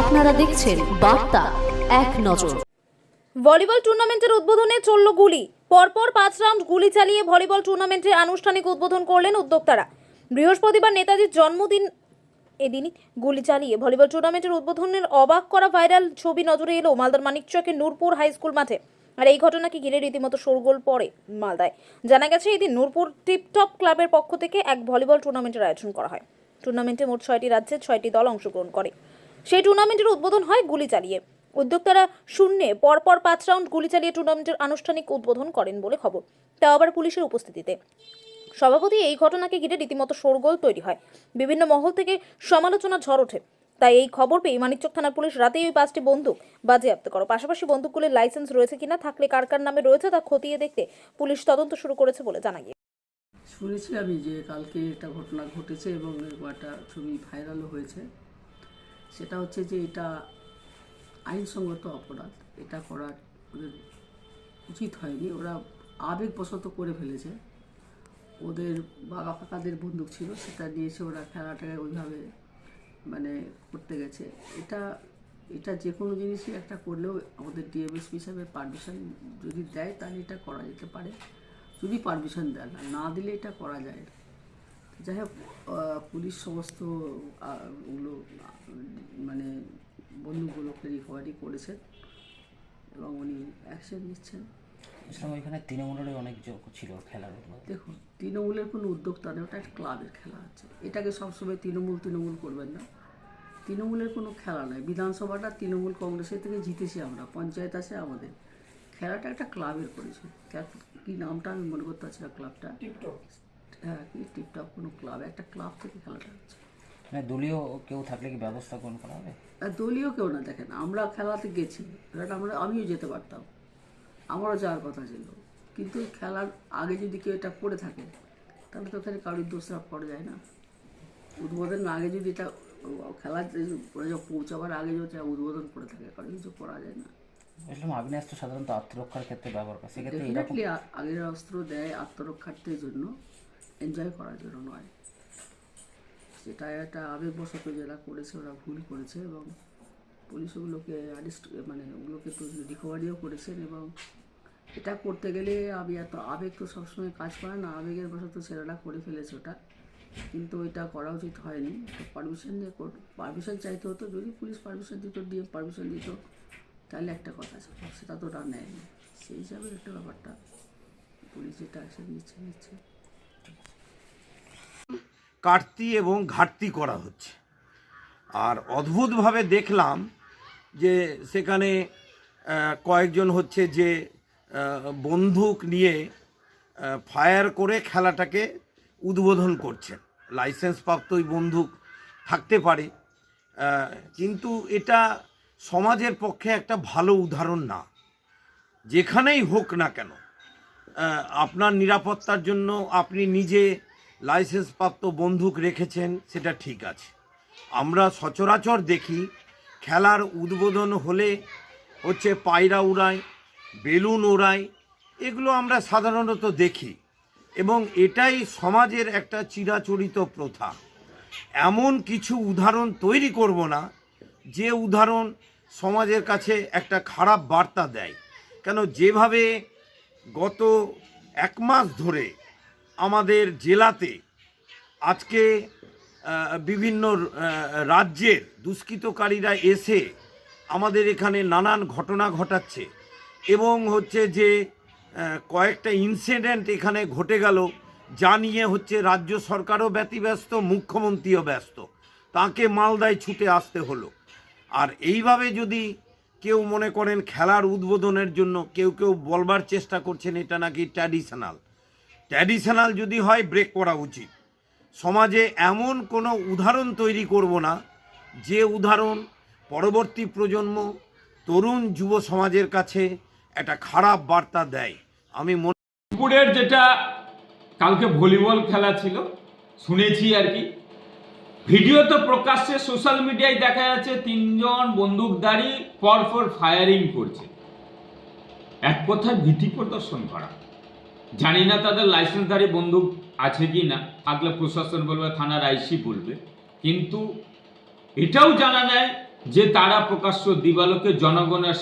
আপনারা দেখছেন বার্তা এক নজর। ভলিবল টুর্নামেন্টের উদ্বোধনে চলল গুলি। পরপর পাঁচ রাউন্ড গুলি চালিয়ে ভলিবল টুর্নামেন্টের আনুষ্ঠানিক উদ্বোধন করলেন উদ্যোক্তারা। বৃহস্পতিবার নেতাজির জন্মদিন গুলি চালিয়ে ভলিবল টুর্নামেন্টের উদ্বোধনের অবাক করা ভাইরাল ছবি নজরে এলো মালদার মানিকচকের নূরপুর হাই স্কুল মাঠে। আর এই ঘটনাকে ঘিরে রীতিমতো শোরগোল পড়ে মালদায়। জানা গেছে, এদিন নূরপুর টিপটপ ক্লাবের পক্ষ থেকে এক ভলিবল টুর্নামেন্টের আয়োজন করা হয়। টুর্নামেন্টে মোট ছয়টি রাজ্যের ছয়টি দল অংশগ্রহণ করে। সেই টুর্নামেন্টের উদ্বোধন হয় গুলি চালিয়ে। উদ্যোক্তারা শূন্যে পরপর পাঁচ রাউন্ড গুলি চালিয়ে টুর্নামেন্টের আনুষ্ঠানিক উদ্বোধন করেন বলে খবর তাও আবার পুলিশের উপস্থিতিতে। সভাপতি এই ঘটনাকে ঘিরে রীতিমতো শোরগোল তৈরি হয়। বিভিন্ন মহল থেকে সমালোচনা ঝড় ওঠে। তাই এই খবর পেয়ে মানিকচক থানার পুলিশ রাতেই ওই পাঁচটি বন্দুক বাজেয়াপ্ত করো। পাশাপাশি বন্দুকগুলির লাইসেন্স রয়েছে কিনা, থাকলে কার কার নামে রয়েছে তা খতিয়ে দেখতে পুলিশ তদন্ত শুরু করেছে বলে জানা গিয়েছে। শুনেছি আমি যে কালকে একটা ঘটনা ঘটেছে এবং একটা ছবি ভাইরালও হয়েছে। সেটা হচ্ছে যে এটা আইনসঙ্গত অপরাধ। এটা করার ওদের উচিত হয়নি। ওরা আবেগবশত করে ফেলেছে। ওদের বাবা কাকাদের বন্দুক ছিল, সেটা নিয়েছে ওরা খেলাটাকে ওইভাবে মানে করতে গেছে। এটা এটা যে কোনো জিনিসই একটা করলেও আমাদের ডিএমএসপি হিসাবে পারমিশন যদি দেয়, তাহলে এটা করা যেতে পারে। যদি পারমিশন দেয় না না দিলে এটা করা যায় যাই হোক পুলিশ সমস্ত ওগুলো মানে বন্ধুগুলোকে রিকভারি করেছেন এবং উনি অ্যাকশন নিচ্ছেন। শুনলাম ওইখানে তৃণমূলেরও অনেক যোগ ছিল খেলার দেখুন তৃণমূলের কোনো উদ্যোক্তা নেই ওটা একটা ক্লাবের খেলা আছে এটাকে সবসময় তৃণমূল তৃণমূল করবেন না। তৃণমূলের কোনো খেলা নয় বিধানসভাটা তৃণমূল কংগ্রেসের থেকে জিতেছি আমরা পঞ্চায়েত আছে আমাদের। খেলাটা একটা ক্লাবের করেছে। কি নামটা আমি মনে করতে পারছি না ক্লাবটা। হ্যাঁ কি টিপটপ কোনো ক্লাব একটা ক্লাব থেকে খেলাটা হচ্ছে। মানে দলীয় কেউ থাকলে কি ব্যবস্থা গ্রহণ করা হবে? দলীয় কেউ না দেখেন আমরা খেলাতে গেছি খেলাটা আমরা আমিও যেতে পারতাম। আমারও যাওয়ার কথা ছিল। কিন্তু খেলার আগে যদি কেউ এটা করে থাকে তাহলে তো ওখানে কারোর দোষারোপ করা যায় না। উদ্বোধন আগে যদি এটা খেলার পৌঁছাবার আগে যদি উদ্বোধন করে থাকে কারও কিছু করা যায় না। আগ্নেয়াস্ত্র সাধারণত আত্মরক্ষার ক্ষেত্রে ব্যবহার করে সেক্ষেত্রে এরকম আগের অস্ত্র দেয় আত্মরক্ষার্থের জন্য। এনজয় করার জন্য নয়। সেটা একটা আবেগবশত যারা করেছে, ওরা ভুল করেছে এবং পুলিশ ওগুলোকে অ্যারেস্ট মানে ওগুলোকে তো রিকভারিও করেছেন এবং এটা করতে গেলে আমি এত আবেগ তো সবসময় কাজ করে না, আবেগের বশত ছেলেরা করে ফেলেছে ওটা। কিন্তু এটা করা উচিত হয়নি। পারমিশন দিয়ে পারমিশন চাইতে হতো। যদি পুলিশ পারমিশন দিত দিয়ে পারমিশন দিত, তাহলে একটা কথা ছিল, সেটা তো ওরা নেয়নি। সেই হিসাবে একটা ব্যাপারটা, পুলিশ যেটা অ্যাকশন নিচ্ছে নিচ্ছে। কাটতি এবং ঘাটতি করা হচ্ছে। আর অদ্ভুতভাবে দেখলাম যে সেখানে কয়েকজন হচ্ছে যে বন্দুক নিয়ে ফায়ার করে খেলাটাকে উদ্বোধন করছেন। লাইসেন্স প্রাপ্ত ওই বন্দুক থাকতে পারে কিন্তু এটা সমাজের পক্ষে একটা ভালো উদাহরণ না। যেখানেই হোক না কেন আপনার নিরাপত্তার জন্য আপনি নিজে লাইসেন্স প্রাপ্ত বন্দুক রেখেছেন, সেটা ঠিক আছে। আমরা সচরাচর দেখি খেলার উদ্বোধন হলে হচ্ছে পায়রা উড়ায়, বেলুন ওড়ায়, এগুলো আমরা সাধারণত দেখি। এবং এটাই সমাজের একটা চিরাচরিত প্রথা। এমন কিছু উদাহরণ তৈরি করব না, যে উদাহরণ সমাজের কাছে একটা খারাপ বার্তা দেয়। কেন, যেভাবে গত এক মাস ধরে আমাদের জেলাতে আজকে বিভিন্ন রাজ্যের দুষ্কৃতকারীরা এসে আমাদের এখানে নানান ঘটনা ঘটাচ্ছে এবং হচ্ছে যে কয়েকটা ইনসিডেন্ট এখানে ঘটে গেল যা নিয়ে হচ্ছে রাজ্য সরকারও ব্যতিব্যস্ত, মুখ্যমন্ত্রীও ব্যস্ত। তাকে মালদায় ছুটে আসতে হলো। আর এইভাবে যদি কেউ মনে করেন খেলার উদ্বোধনের জন্য কেউ কেউ বলবার চেষ্টা করছেন এটা নাকি ট্র্যাডিশনাল ট্র্যাডিশনাল যদি হয় ব্রেক করা উচিত। সমাজে এমন কোনো উদাহরণ তৈরি করব না, যে উদাহরণ পরবর্তী প্রজন্ম তরুণ যুব সমাজের কাছে একটা খারাপ বার্তা দেয়। আমি মনে যেটা কালকে ভলিবল খেলা ছিল, শুনেছি আর কি ভিডিও তো প্রকাশ্যে সোশ্যাল মিডিয়ায় দেখা যাচ্ছে, তিনজন বন্দুকধারী পরপর ফায়ারিং করছে। এক কথায় ভীতি প্রদর্শন করা। জানি না তাদের লাইসেন্সধারী বন্দুক আছে কি না, থাকলে প্রশাসন বলবে, থানার আইসি বলবে। কিন্তু এটাও জানা নেয় যে তারা প্রকাশ্য দিবালোকে জনগণের